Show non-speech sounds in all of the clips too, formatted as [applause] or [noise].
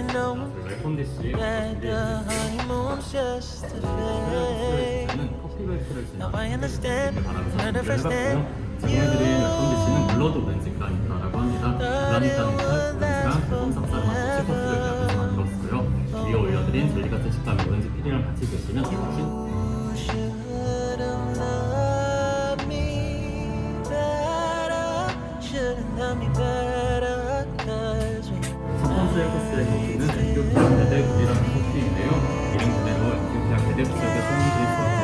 know 웰컴 디시 that the honeymoon's just a phase. Now I understand when I first met 디시는 블러드 오렌지 그라니타라고 합니다. 그라니타는 오렌지랑 sap사를 맞춰 치커스를 배합해서 만들었어요. 위에 올려드린 젤리 같은 식감의 오렌지 피리랑 같이 드시면 훨씬 You should have loved me better. Should have loved me better. Cause we 첫 번째 코스의 커피는 에티오피아 대대 물이라는 커피인데요. 이름 그대로 에티오피아 대대 지역의 소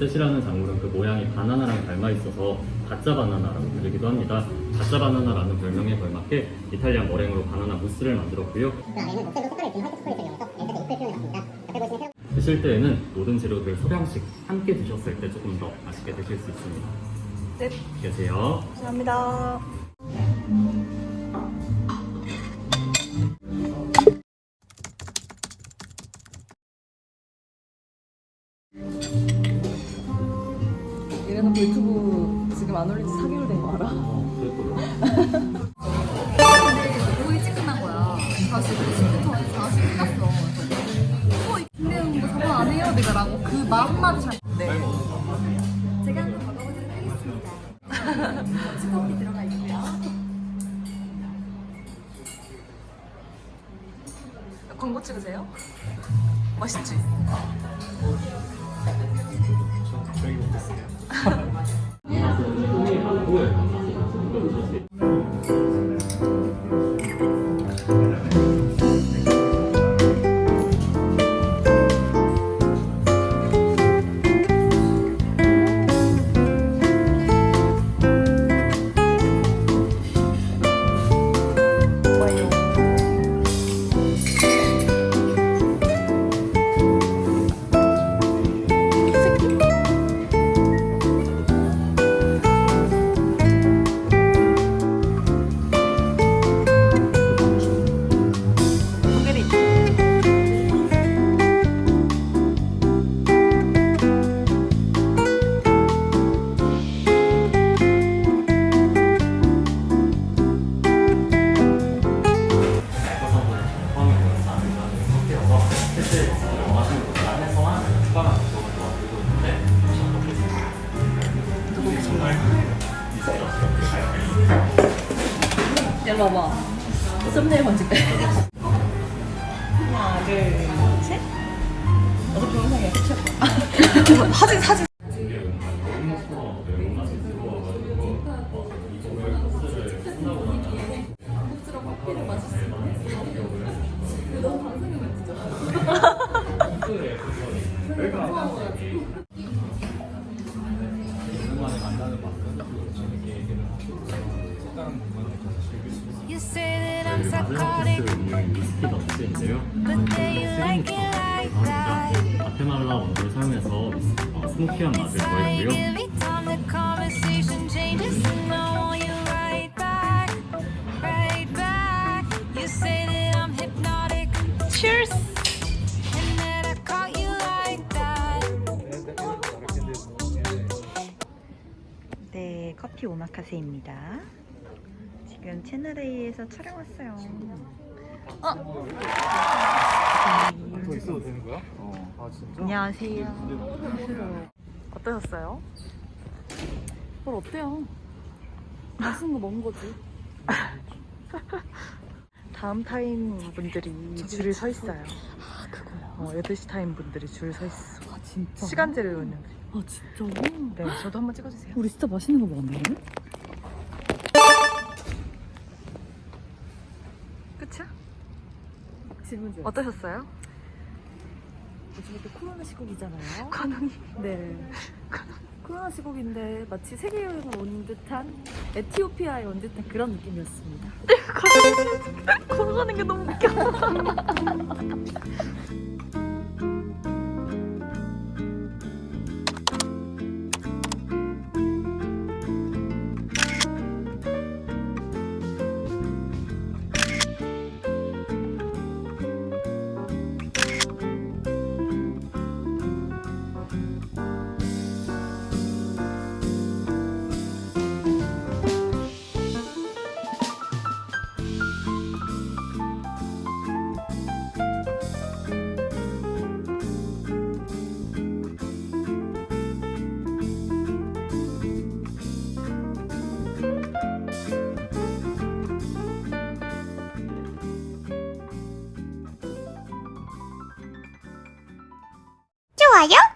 엘셋이라는 작물은 그 모양이 바나나랑 닮아 있어서 가짜 바나나라고 부르기도 합니다. 가짜 바나나라는 별명에 걸맞게 이탈리안 머랭으로 바나나 무스를 만들었고요. 그 화이트 초콜릿을 보시는 드실 때에는 모든 재료들 소량씩 함께 드셨을 때 조금 더 맛있게 드실 수 있습니다. 네, 계세요. 감사합니다. 얘네는 유튜브 지금 안 올린 지 4개월 된 거 알아? 거의 일찍 끝난 거야. 다시 그 10분 전에 다시 끝났어. 어, 근데 뭐 저거 안 해요, 내가 라고 그 마음만 잘. 네. 제가 한번 먹어보도록 하겠습니다. [laughs] 커피 들어가 있고요. 광고 찍으세요? 맛있지? 한글이 일로 와봐. 썸네일만 찍게. 하나, 둘, 셋. 어떻게 영상이야? 그쵸? 사진, 사진. You [laughs] 과테말라 원두를 사용해서 어, 스모키한 맛을 더했고요. Cheers! 네, 커피 오마카세입니다. 지금 채널A에서 촬영 왔어요. 어? 더 있어도 되는 거야? 어. 아 진짜? 안녕하세요. 어떠셨어요? 뭘 어때요? 맛있는 거 먹는 거지. [laughs] 다음 타임 분들이 줄을 서 있어요. 아, 그거야. 어, 8시 타임 분들이 줄 서 있어. 아, 진짜? 시간제를 놓는데. 아, 진짜? 네, 저도 한번 찍어주세요. 우리 진짜 맛있는 거 먹었네? 끝 질문 좀. 어떠셨어요? 요즘에 또 코로나 시국이잖아요. 관웅이. 네. 코로나 시국인데 마치 세계 여행을 온 듯한 에티오피아에 온 듯한 그런 느낌이었습니다. 걸어가는 [laughs] 게 너무 웃겨. 좋아요